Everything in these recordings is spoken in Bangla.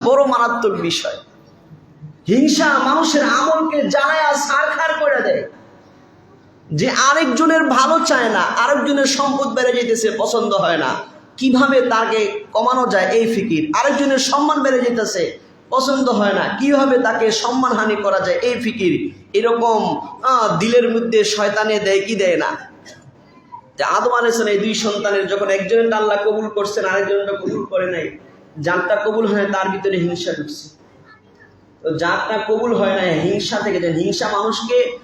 বড় মারাত্মক বিষয়। হিংসা মানুষের আমলকে জ্বালায় সারখার করে দেয়। যে আরেকজনের ভালো চায় না, আরেকজনের সম্পদ বেড়ে যেতেছে, পছন্দ হয় না। কীভাবে তাকে কমানো যায় এই ফিকির? আরেকজনের সম্মান বেড়ে যেতেছে, পছন্দ হয় না। কীভাবে তাকে সম্মানহানি করা যায় এই ফিকির? এরকম দিলের মধ্যে শয়তানে দেয় কি দেয় না? আদম আলাইসলাম এই দুই সন্তানের যখন একজনের আল্লাহ কবুল করছেন আরেকজনটা কবুল করে নাই যারটা কবুল হয় তার ভিতরে হিংসা ঢুকছে। তো যারটা কবুল হয় না, হিংসা থেকে হিংসা মানুষকে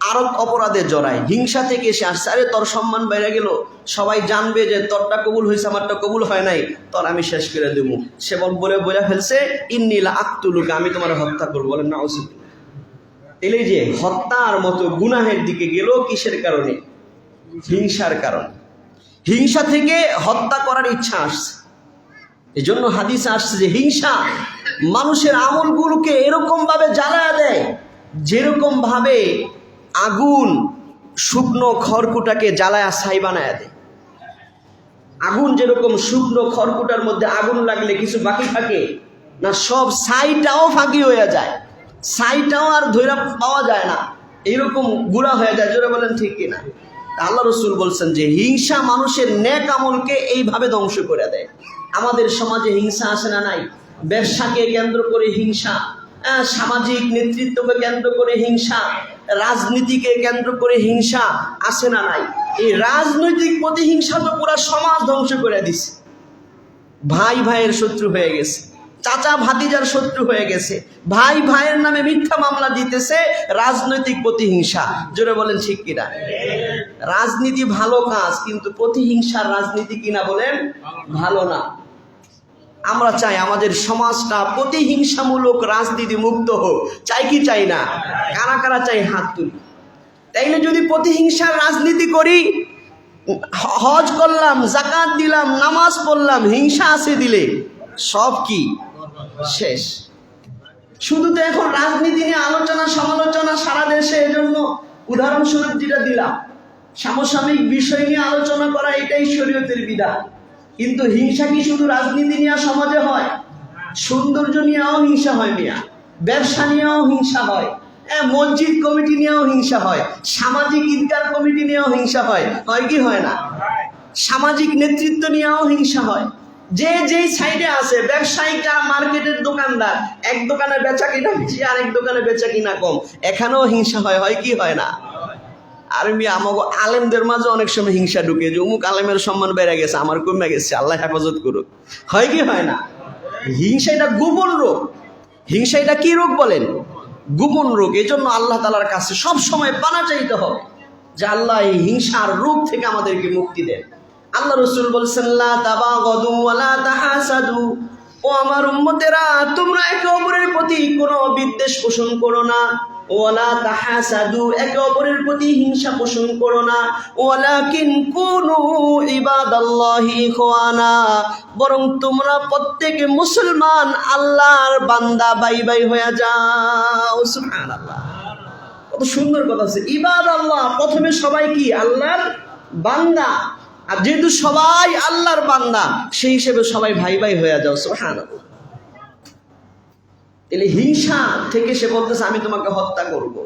আরও অপরাধে জড়ায়। হিংসা থেকে এসে আসছে, আরে, তোর সম্মান বেড়ে গেল। সবাই জানবে যে তোরটা কবুল হয়েছে, আমারটা কবুল হয় নাই। তোর আমি শেষ করে দেবো। সে বলে বলে ফেলছে, ইন্নিলা আক্তুলুকে, আমি তোমার হত্যা করব। বলেন না এলে যে হত্যার মতো গুনাহের দিকে গেল কিসের কারণে? হিংসার কারণে। হিংসা থেকে হত্যা করার ইচ্ছা আসছে। এই জন্য হাদিস আসছে যে হিংসা মানুষের আমলগুলোকে এরকম ভাবে জ্বালায় দেয়, যেরকম ভাবে আগুন শুকনো খড়কুটাকে জ্বালায়া ছাই বানায় দেয়। আগুন যেরকম শুকনো খড়কুটার মধ্যে আগুন লাগলে কিছু বাকি থাকে, না সব ছাইটাও ফাঁকি হয়ে যায়। ছাইটাও আর ধৈরা পাওয়া যায় না। এরকম গুড়া হয়ে যায়, জোরে বলেন ঠিক কিনা? আল্লাহ রসুল বলছেন যে হিংসা মানুষের ন্যাক আমলকে এইভাবে ধ্বংস করে দেয়। আমাদের সমাজে হিংসা আসে না নাই? ব্যবসাকে কেন্দ্র করে হিংসা সামাজিক নেতৃত্বকে কেন্দ্র করে হিংসা, রাজনীতিকে কেন্দ্র করে হিংসা আসে না নাই? এই রাজনৈতিক প্রতিহিংসা তো পুরা সমাজ ধ্বংস করে দিছে। ভাই ভাইয়ের শত্রু হয়ে গেছে। চাচা ভাতিজার শত্রু হয়ে গেছে। ভাই ভাইয়ের নামে মিথ্যা মামলা দিতেছে, রাজনৈতিক প্রতিহিংসা। জোরে বলেন ঠিক কিনা? রাজনীতি ভালো কাজ, কিন্তু প্রতিহিংসার রাজনীতি কিনা বলেন? ভালো না। আমরা চাই আমাদের সমাজটা প্রতিহিংসামূলক রাজনীতি মুক্ত হোক। চাই কি চাই না? কারা কারা চাই হাত তুলি। তাইলে যদি প্রতিহিংসার রাজনীতি করি, হজ করলাম জাকাত দিলাম, নামাজ পড়লাম, হিংসা আছে দিলে, সব কি? শেষ। শুধু তো এখন রাজনীতি নিয়ে আলোচনা, সমালোচনা সারা দেশে, এজন্য উদাহরণস্বরূপ যেটা দিলাম, সমসাময়িক বিষয় নিয়ে আলোচনা করা এটাই শরীয়তের বিধান। কিন্তু হিংসা কি শুধু রাজনীতি নিয়ে সমাজে হয়? সৌন্দর্য নিয়েও হিংসা হয় মিয়া। ব্যবসা নিয়েও হিংসা হয়। মসজিদ কমিটি নিয়েও হিংসা হয়। সামাজিক ঈদগার কমিটি নিয়েও হিংসা হয়। হয় কি হয় না? সামাজিক নেতৃত্ব নিয়েও হিংসা হয়। যে যেই সাইডে আছে ব্যবসায়িকা মার্কেটের দোকানদার, এক দোকানে বেচা কিনা বেশি, আরেক দোকানে বেচা কিনা কম। এখানেও হিংসা হয় হয় কি হয় না? আর আমি আমাকে আলেমদের মাঝে অনেক সময় হিংসা ঢুকে, যে অমুক আলেমের সম্মান বেড়ে গেছে, আমার কমে গেছে, আল্লাহ হেফাজত করুক। হয় কি হয় না? হিংসা এটা গোপন রোগ। হিংসা এটা কি রোগ বলেন? গোপন রোগ। এই জন্য আল্লাহ তালার কাছে সব সময় পানা চাইতে হবে যে আল্লাহ এই হিংসার রোগ থেকে আমাদেরকে মুক্তি দেন। আল্লাহ রসুল বলছেন ও আমার উম্মতেরা, তোমরা একে অপরের প্রতি কোনো বিদ্বেষ পোষণ করো না। ওয়ালা তাহাসাদু, একে অপরের প্রতি হিংসা পোষণ করো না। ওয়ালাকিন কুনু ইবাদাল্লাহি ইখওয়ানা, বরং তোমরা প্রত্যেকে মুসলমান আল্লাহর বান্দা বাই বাই হয়ে যাও। সুবহানাল্লাহ। কত সুন্দর কথা আছে ইবাদ আল্লাহ প্রথমে সবাই কি? আল্লাহর বান্দা। আর যেহেতু সবাই আল্লাহর বান্দা, সেই হিসেবে সবাই ভাই ভাই হয়ে যাও হ্যাঁ তাহলে হিংসা থেকে সে বলতেছে, আমি তোমাকে হত্যা করব।